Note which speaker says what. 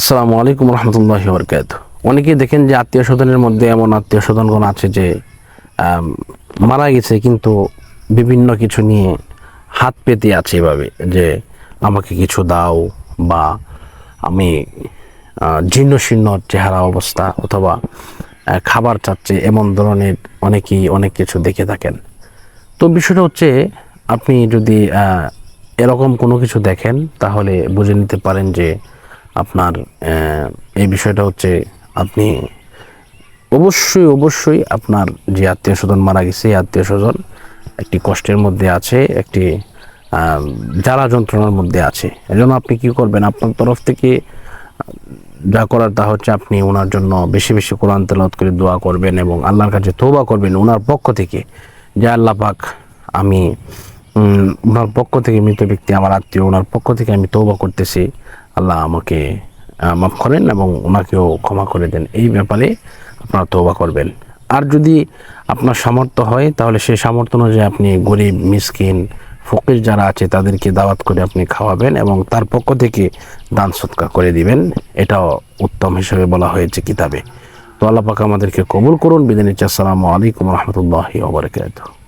Speaker 1: আসসালামু আলাইকুম রহমতুল্লাহ বরকাত অনেকেই দেখেন যে আত্মীয় স্বজনের মধ্যে এমন আত্মীয় স্বজনগণ আছে যে মারা গেছে কিন্তু বিভিন্ন কিছু নিয়ে হাত পেতে আছে এভাবে যে, আমাকে কিছু দাও বা আমি জীর্ণ শীর্ণ চেহারা অবস্থা অথবা খাবার চাচ্ছে, এমন ধরনের অনেকেই অনেক কিছু দেখে থাকেন। তো বিষয়টা হচ্ছে, আপনি যদি এরকম কোনো কিছু দেখেন, তাহলে বুঝে নিতে পারেন যে আপনার এই বিষয়টা হচ্ছে আপনি অবশ্যই অবশ্যই আপনার যে আত্মীয় স্বজন মারা গেছে, এই আত্মীয় স্বজন একটি কষ্টের মধ্যে আছে, একটি জ্বালা যন্ত্রণার মধ্যে আছে। এজন্য আপনি কি করবেন? আপনার তরফ থেকে যা করার তা হচ্ছে আপনি ওনার জন্য বেশি বেশি কোরআন তেলাওয়াত করে দোয়া করবেন এবং আল্লাহর কাছে তৌবা করবেন ওনার পক্ষ থেকে। যে আল্লাহ পাক আমি ওনার পক্ষ থেকে মৃত ব্যক্তি, আমার আত্মীয়, ওনার পক্ষ থেকে আমি তৌবা করতেছি। আল্লাহ আমাকে মাফ করেন এবং ওনাকেও ক্ষমা করে দেন। এই ব্যাপারে আপনারা তৌবা করবেন। আর যদি আপনার সামর্থ্য হয়, তাহলে সেই সামর্থ্য অনুযায়ী আপনি গরিব, মিসকিন, ফকির যারা আছে, তাদেরকে দাওয়াত করে আপনি খাওয়াবেন এবং তার পক্ষ থেকে দান সৎকার করে দিবেন। এটাও উত্তম হিসেবে বলা হয়েছে কিতাবে। তো আল্লাহ পাক আমাদেরকে কবুল করুন। বিদানিচ্ছি আসসালামু আলাইকুম রহমতুল্লাহি ওবরাকাতুহ